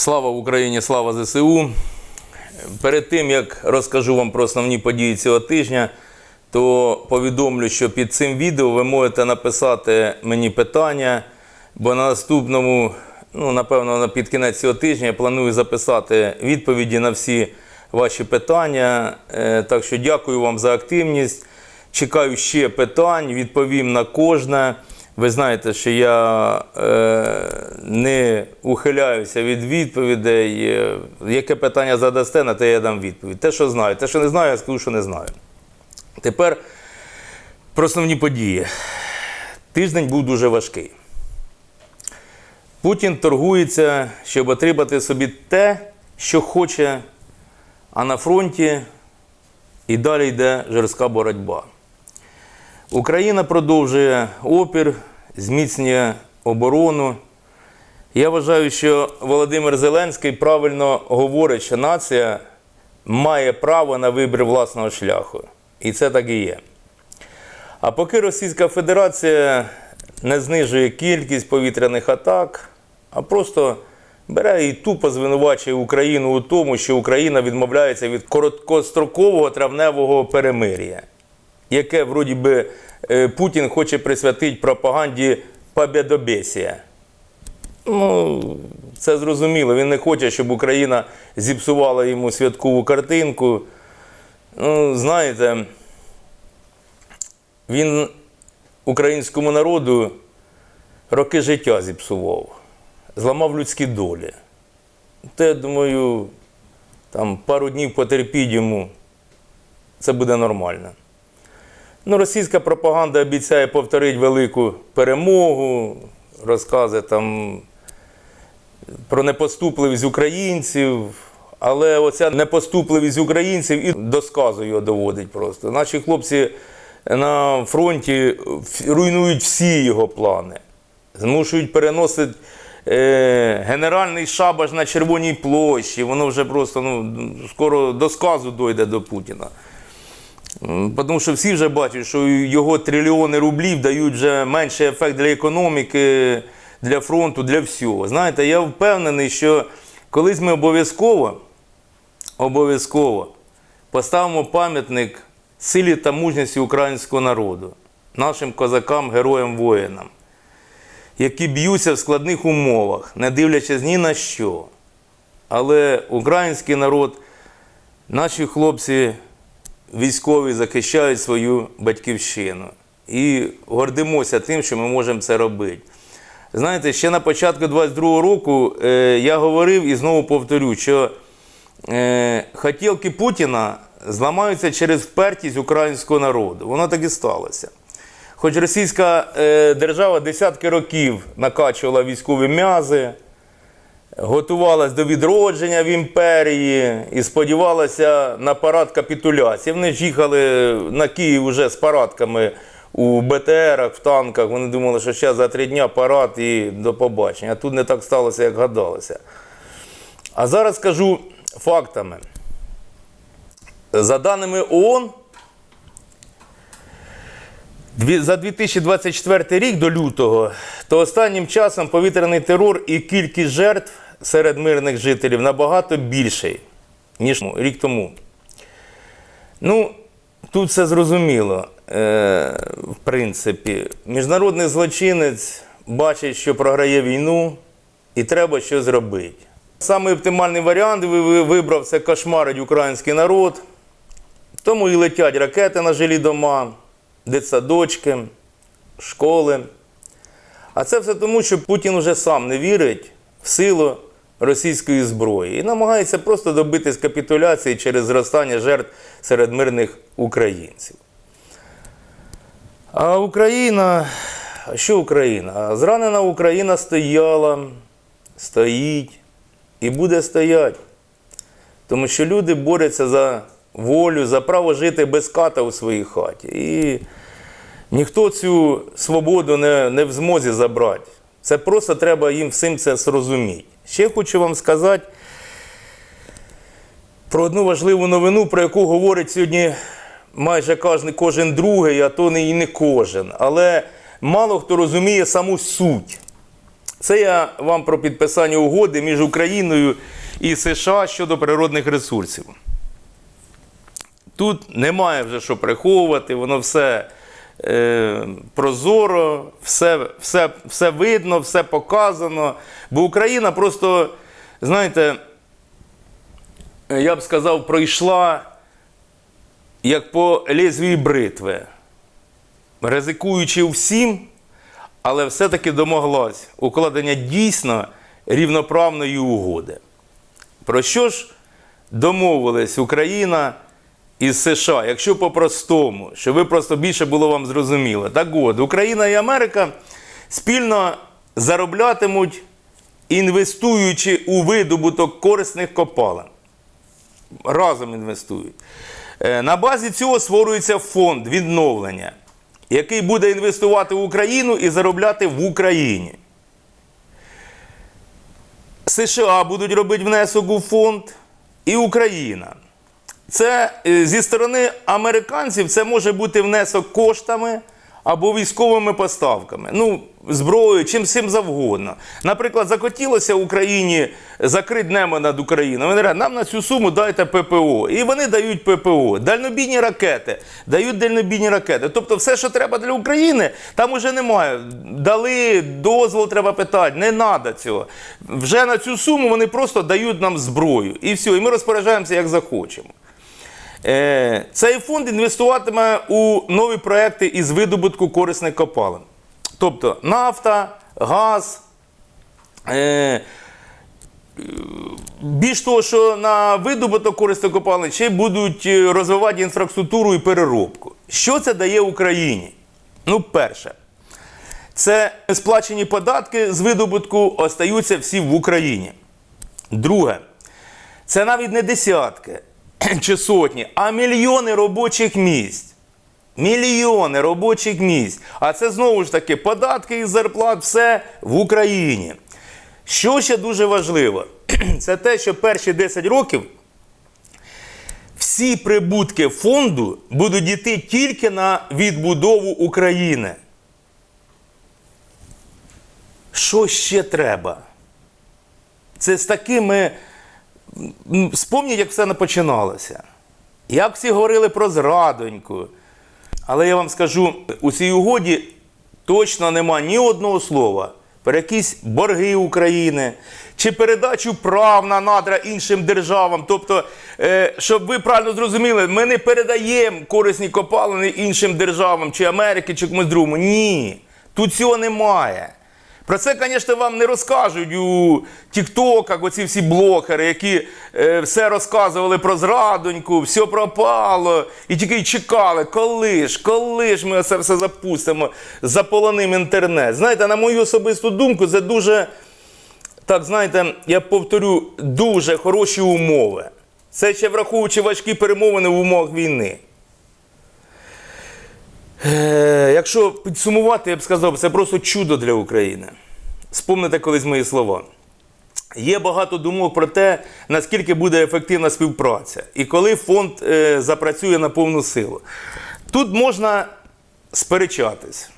Слава Україні, слава ЗСУ. Перед тим як розкажу вам про основні події цього тижня, то повідомлю, що під цим відео ви можете написати мені питання, бо на наступному, ну напевно, на під кінець цього тижня я планую записати відповіді на всі ваші питання. Е, Так що дякую вам за активність. Чекаю ще питань, відповім на кожне. Ви знаєте, що я е, не ухиляюся від відповідей. Е, Яке питання задасте, на те я дам відповідь. Те, що знаю, те, що не знаю, я скажу, що не знаю. Тепер про основні події. Тиждень був дуже важкий. Путін торгується, щоб отримати собі те, що хоче, а на фронті і далі йде жорстка боротьба. Україна продовжує опір, зміцнює оборону. Я вважаю, що Володимир Зеленський правильно говорить, що нація має право на вибір власного шляху. І це так і є. А поки Російська Федерація не знижує кількість повітряних атак, а просто бере і тупо звинувачує Україну у тому, що Україна відмовляється від короткострокового травневого перемир'я яке вроді би е, Путін хоче присвятити пропаганді побєдобєсія. Ну, це зрозуміло. Він не хоче, щоб Україна зіпсувала йому святкову картинку. Ну, знаєте, він українському народу роки життя зіпсував, зламав людські долі. То я думаю, там пару днів потерпіть йому, це буде нормально. Ну, російська пропаганда обіцяє повторити велику перемогу, розкази там про непоступливість українців. Але оця непоступливість українців і до сказу його доводить просто. Наші хлопці на фронті руйнують всі його плани, змушують переносити е, генеральний шабаш на Червоній площі. Воно вже просто ну, скоро до сказу дойде до Путіна. Тому що всі вже бачать, що його трильйони рублів дають вже менший ефект для економіки, для фронту, для всього. Знаєте, я впевнений, що колись ми обов'язково, обов'язково поставимо пам'ятник силі та мужності українського народу, нашим козакам, героям, воїнам, які б'ються в складних умовах, не дивлячись ні на що. Але український народ, наші хлопці військові захищають свою батьківщину. І гордимося тим, що ми можемо це робити. Знаєте, ще на початку 22-го року е, я говорив і знову повторю, що е, хотілки Путіна зламаються через впертість українського народу. Воно так і сталося. Хоч російська е, держава десятки років накачувала військові м'язи, готувалась до відродження в імперії і сподівалася на парад капітуляції. Вони ж їхали на Київ уже з парадками у БТРах, в танках. Вони думали, що зараз за три дня парад і до побачення. Тут не так сталося, як гадалося. А зараз скажу фактами. За даними ООН, За 2024 рік до лютого, то останнім часом повітряний терор і кількість жертв серед мирних жителів набагато більший, ніж рік тому. Ну, тут все зрозуміло. Е, в принципі, міжнародний злочинець бачить, що програє війну, і треба щось зробити. Самий оптимальний варіант ви- ви- вибрав це кошмарить український народ. Тому і летять ракети на жилі дома, дитсадочки, школи. А це все тому, що Путін уже сам не вірить в силу російської зброї і намагається просто добитись капітуляції через зростання жертв серед мирних українців. А Україна, що Україна? Зранена Україна стояла, стоїть і буде стояти. Тому що люди борються за волю, за право жити без ката у своїй хаті. І ніхто цю свободу не, не в змозі забрати. Це просто треба їм всім це зрозуміти. Ще хочу вам сказати про одну важливу новину, про яку говорить сьогодні майже кожен, кожен другий, а то не і не кожен. Але мало хто розуміє саму суть. Це я вам про підписання угоди між Україною і США щодо природних ресурсів. Тут немає вже що приховувати, воно все е, прозоро, все, все, все видно, все показано. Бо Україна просто, знаєте, я б сказав, пройшла як по лезвії бритви, ризикуючи всім, але все-таки домоглась укладення дійсно рівноправної угоди. Про що ж домовились Україна із США, якщо по-простому, щоб ви просто більше було вам зрозуміло. Так от, Україна і Америка спільно зароблятимуть, інвестуючи у видобуток корисних копалин. Разом інвестують. Е, На базі цього створюється фонд відновлення, який буде інвестувати в Україну і заробляти в Україні. США будуть робити внесок у фонд і Україна. Це е, зі сторони американців це може бути внесок коштами або військовими поставками. Ну, зброєю, чим всім завгодно. Наприклад, захотілося Україні закрити небо над Україною. Вони кажуть, нам на цю суму дайте ППО. І вони дають ППО. Дальнобійні ракети, дають дальнобійні ракети. Тобто, все, що треба для України, там уже немає. Дали дозвол, треба питати. Не треба цього. Вже на цю суму вони просто дають нам зброю. І все. І ми розпоряджаємося як захочемо. Е, Цей фонд інвестуватиме у нові проекти із видобутку корисних копалин. Тобто нафта, газ. Е, більш того, що на видобуток корисних копалин ще будуть е, розвивати інфраструктуру і переробку. Що це дає Україні? Ну, перше, це сплачені податки з видобутку остаються всі в Україні. Друге, це навіть не десятки чи сотні, а мільйони робочих місць. Мільйони робочих місць. А це знову ж таки податки і зарплат, все в Україні. Що ще дуже важливо, це те, що перші 10 років всі прибутки фонду будуть йти тільки на відбудову України. Що ще треба? Це з такими. Спомніть, як все не починалося. Як всі говорили про зрадоньку. Але я вам скажу, у цій угоді точно нема ні одного слова про якісь борги України чи передачу прав на надра іншим державам. Тобто, е, щоб ви правильно зрозуміли, ми не передаємо корисні копалини іншим державам, чи Америки, чи комусь другому. Ні, тут цього немає. Про це, звісно, вам не розкажуть у Тіктоках, оці всі блогери, які е, все розказували про зрадоньку, все пропало, і тільки й чекали, коли ж, коли ж ми це все запустимо, заполонимо інтернет. Знаєте, на мою особисту думку, це дуже, так знаєте, я повторю, дуже хороші умови. Це ще враховуючи важкі перемовини в умовах війни. Е, Якщо підсумувати, я б сказав, це просто чудо для України. Спомните колись мої слова. Є багато думок про те, наскільки буде ефективна співпраця і коли фонд е, запрацює на повну силу. Тут можна сперечатись.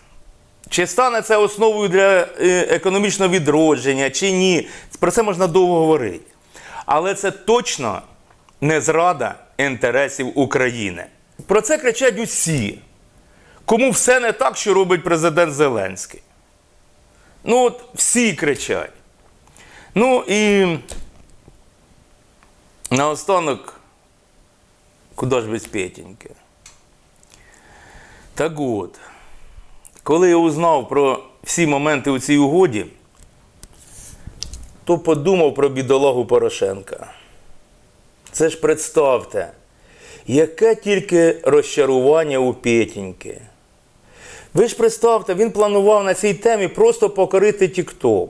Чи стане це основою для е, економічного відродження, чи ні. Про це можна довго говорити. Але це точно не зрада інтересів України. Про це кричать усі. Кому все не так, що робить президент Зеленський. Ну, от всі кричать. Ну і наостанок, куди ж без Петеньки? Так от, коли я узнав про всі моменти у цій угоді, то подумав про бідолагу Порошенка. Це ж представте, яке тільки розчарування у Петеньки. Ви ж представте, він планував на цій темі просто покорити TikTok,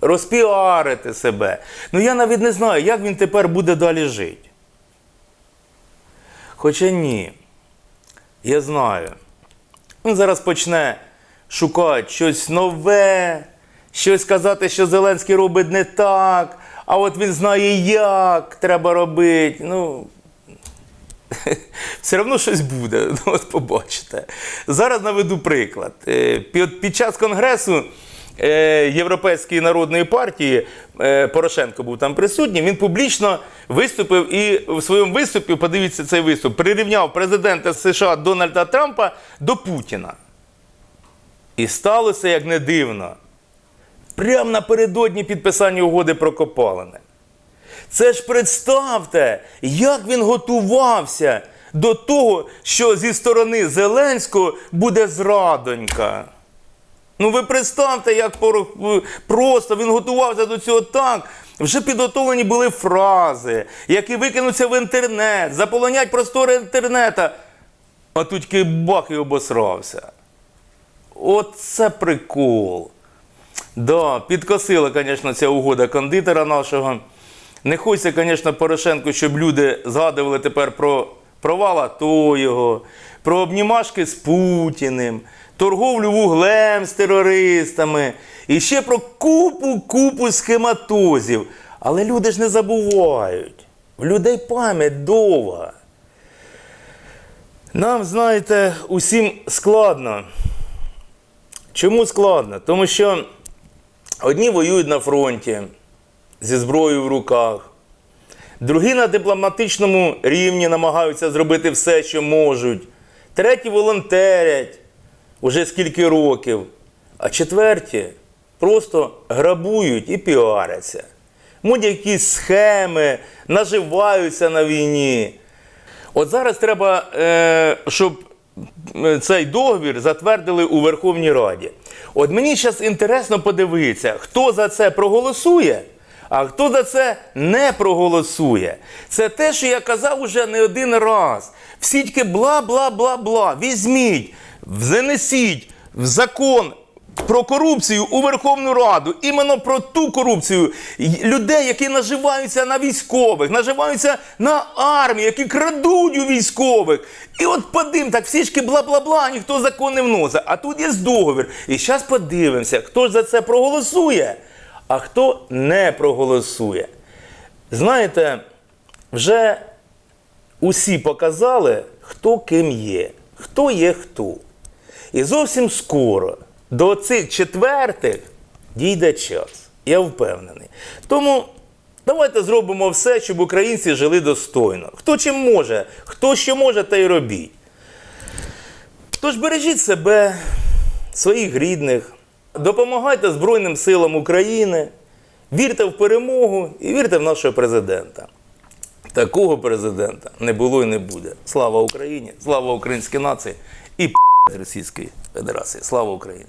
розпіарити себе. Ну я навіть не знаю, як він тепер буде далі жити. Хоча ні, я знаю. Він зараз почне шукати щось нове, щось казати, що Зеленський робить не так, а от він знає, як треба робити. Ну, все одно щось буде, ну, от побачите. Зараз наведу приклад. Е, Під, час конгресу е, Європейської народної партії, е, Порошенко був там присутній, він публічно виступив і в своєму виступі, подивіться цей виступ, прирівняв президента США Дональда Трампа до Путіна. І сталося, як не дивно, прямо напередодні підписання угоди про копалини. Це ж представте, як він готувався до того, що зі сторони Зеленського буде зрадонька. Ну ви представте, як просто він готувався до цього так. Вже підготовлені були фрази, які викинуться в інтернет, заполонять простори інтернета. А тут кибах і обосрався. Оце прикол. Да, підкосила, звісно, ця угода кондитера нашого. Не хочеться, звісно, Порошенку, щоб люди згадували тепер про провал АТО його, про обнімашки з Путіним, торговлю вуглем з терористами і ще про купу-купу схематозів. Але люди ж не забувають. В людей пам'ять довга. Нам, знаєте, усім складно. Чому складно? Тому що одні воюють на фронті зі зброєю в руках, другі на дипломатичному рівні намагаються зробити все, що можуть, треті волонтерять уже скільки років, а четверті просто грабують і піаряться. Муть якісь схеми, наживаються на війні. От зараз треба, е, щоб е, цей договір затвердили у Верховній Раді. От мені зараз інтересно подивитися, хто за це проголосує, а хто за це не проголосує. Це те, що я казав уже не один раз. Всі тільки бла-бла-бла-бла. Візьміть, занесіть в закон про корупцію у Верховну Раду, іменно про ту корупцію людей, які наживаються на військових, наживаються на армії, які крадуть у військових. І от подивим, так всі ж бла-бла-бла, ніхто закон не вносить. А тут є договір. І зараз подивимося, хто ж за це проголосує, а хто не проголосує. Знаєте, вже усі показали, хто ким є, хто є хто. І зовсім скоро до цих четвертих дійде час. Я впевнений. Тому давайте зробимо все, щоб українці жили достойно. Хто чим може, хто що може, та й робіть. Тож бережіть себе, своїх рідних, допомагайте Збройним силам України, вірте в перемогу і вірте в нашого президента. Такого президента не було і не буде. Слава Україні, слава українській нації і Російської Федерації. Слава Україні!